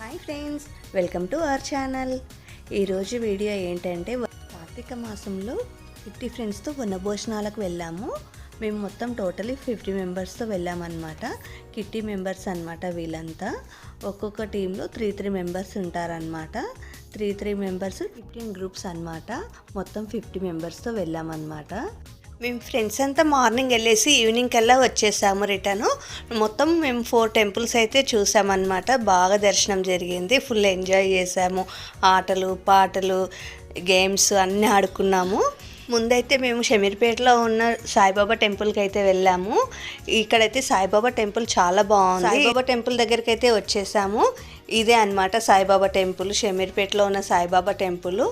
Hi friends welcome to our channel ఈరోజు video ఏంటంటే కార్తీక మాసంలో ఫిఫ్టీ ఫ్రెండ్స్తో వనభోజనాలకు వెళ్ళాము. మేము మొత్తం టోటలీ ఫిఫ్టీ మెంబర్స్తో వెళ్ళామన్నమాట. కిట్టి మెంబర్స్ అన్నమాట వీళ్ళంతా. ఒక్కొక్క టీంలో త్రీ త్రీ మెంబర్స్ ఉంటారనమాట three three members fifteen groups అనమాట మొత్తం ఫిఫ్టీ మెంబర్స్తో వెళ్ళామన్నమాట. మేము ఫ్రెండ్స్ అంతా మార్నింగ్ వెళ్ళేసి ఈవినింగ్ కల్లా వచ్చేసాము రిటర్న్. మొత్తం మేము ఫోర్ టెంపుల్స్ అయితే చూసామన్నమాట. బాగా దర్శనం జరిగింది. ఫుల్ ఎంజాయ్ చేసాము. ఆటలు పాటలు గేమ్స్ అన్నీ ఆడుకున్నాము. ముందైతే మేము షమీర్పేటలో ఉన్న సాయిబాబా టెంపుల్కి అయితే వెళ్ళాము. ఇక్కడైతే సాయిబాబా టెంపుల్ చాలా బాగుంది. సాయిబాబా టెంపుల్ దగ్గరికి అయితే వచ్చేసాము. ఇదే అన్నమాట సాయిబాబా టెంపుల్ షమీర్పేటలో ఉన్న సాయిబాబా టెంపుల్.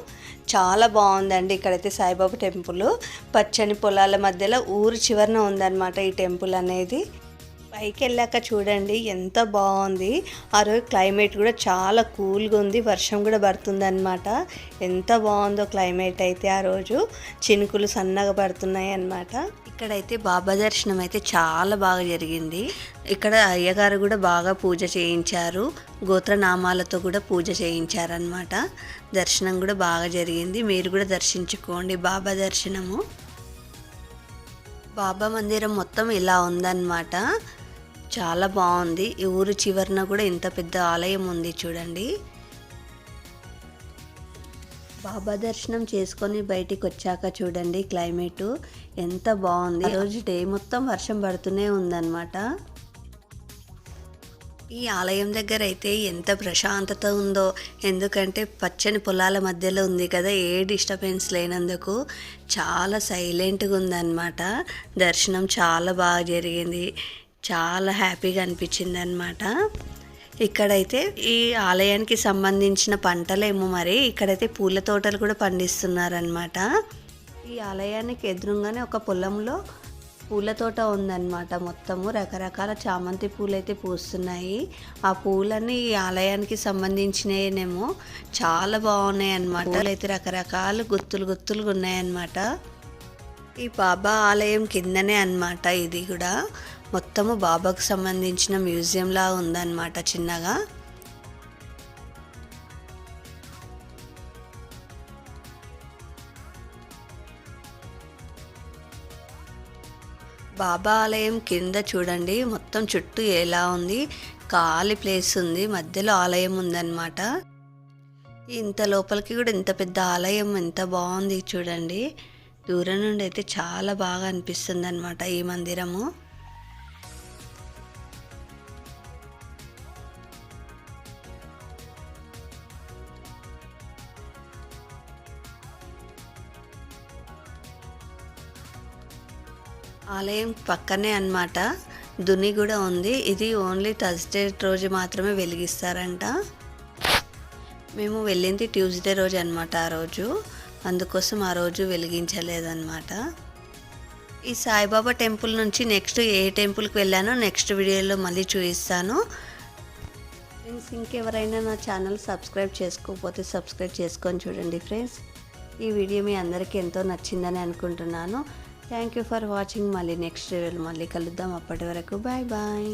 చాలా బాగుందండి ఇక్కడైతే సాయిబాబా టెంపుల్. పచ్చని పొలాల మధ్యలో ఊరు చివరన ఉందన్నమాట ఈ టెంపుల్ అనేది. పైకి వెళ్ళాక చూడండి ఎంత బాగుంది. ఆ రోజు క్లైమేట్ కూడా చాలా కూల్గా ఉంది వర్షం కూడా పడుతుందన్నమాట. ఎంత బాగుందో క్లైమేట్ అయితే ఆ రోజు. చినుకులు సన్నగా పడుతున్నాయి అన్నమాట. ఇక్కడైతే బాబా దర్శనం అయితే చాలా బాగా జరిగింది. ఇక్కడ అయ్యగారు కూడా బాగా పూజ చేయించారు. గోత్రనామాలతో కూడా పూజ చేయించారనమాట దర్శనం కూడా బాగా జరిగింది. మీరు కూడా దర్శించుకోండి బాబా దర్శనము. బాబా మందిరం మొత్తం ఇలా ఉందన్నమాట. చాలా బాగుంది. ఈ ఊరు చివరన కూడా ఇంత పెద్ద ఆలయం ఉంది చూడండి. బాబా దర్శనం చేసుకొని బయటికి వచ్చాక చూడండి క్లైమేట్. ఎంత బాగుంది. రోజు డే మొత్తం వర్షం పడుతూనే ఉందన్నమాట. ఈ ఆలయం దగ్గర అయితే ఎంత ప్రశాంతత ఉందో. ఎందుకంటే పచ్చని పొలాల మధ్యలో ఉంది కదా ఏ డిస్టర్బెన్స్ లేనందుకు చాలా సైలెంట్గా ఉందన్నమాట. దర్శనం చాలా బాగా జరిగింది. చాలా హ్యాపీగా అనిపించింది అనమాట ఇక్కడైతే ఈ ఆలయానికి సంబంధించిన పంటలేమో మరి ఇక్కడైతే పూల తోటలు కూడా పండిస్తున్నారనమాట ఈ ఆలయానికి ఎదురుగానే ఒక పొలంలో పూల తోట ఉందన్నమాట. మొత్తము రకరకాల చామంతి పూలు అయితే పూస్తున్నాయి. ఆ పూలన్నీ ఈ ఆలయానికి సంబంధించినవేనేమో చాలా బాగున్నాయి అన్నమాట అయితే రకరకాల గుత్తులు గుత్తులుగా ఉన్నాయన్నమాట ఈ బాబా ఆలయం కిందనే అనమాట ఇది కూడా. మొత్తము బాబాకు సంబంధించిన మ్యూజియంలా ఉందన్నమాట చిన్నగా. బాబా ఆలయం కింద చూడండి మొత్తం చుట్టూ ఎలా ఉంది ఖాళీ ప్లేస్ ఉంది మధ్యలో ఆలయం ఉందన్నమాట. ఇంత లోపలికి కూడా ఇంత పెద్ద ఆలయం ఎంత బాగుంది చూడండి. దూరం నుండి అయితే చాలా బాగా అనిపిస్తుంది అనమాట ఈ మందిరము. ఆలయం పక్కనే అన్నమాట. దుని కూడా ఉంది. ఇది ఓన్లీ థర్స్డే రోజు మాత్రమే వెలిగిస్తారంట. మేము వెళ్ళింది ట్యూస్డే రోజు అనమాట ఆ రోజు. అందుకోసం ఆ రోజు వెలిగించలేదన్నమాట. ఈ సాయిబాబా టెంపుల్ నుంచి నెక్స్ట్ ఏ టెంపుల్కి వెళ్ళానో నెక్స్ట్ వీడియోలో మళ్ళీ చూపిస్తాను. ఫ్రెండ్స్ ఇంకెవరైనా నా ఛానల్ సబ్స్క్రైబ్ చేసుకోకపోతే సబ్స్క్రైబ్ చేసుకొని చూడండి ఫ్రెండ్స్. ఈ వీడియో మీ అందరికీ ఎంతో నచ్చిందని అనుకుంటున్నాను. థ్యాంక్ యూ ఫర్ వాచింగ్ మళ్ళీ నెక్స్ట్ వీడియోలో మళ్ళీ కలుద్దాం అప్పటి వరకు. Bye bye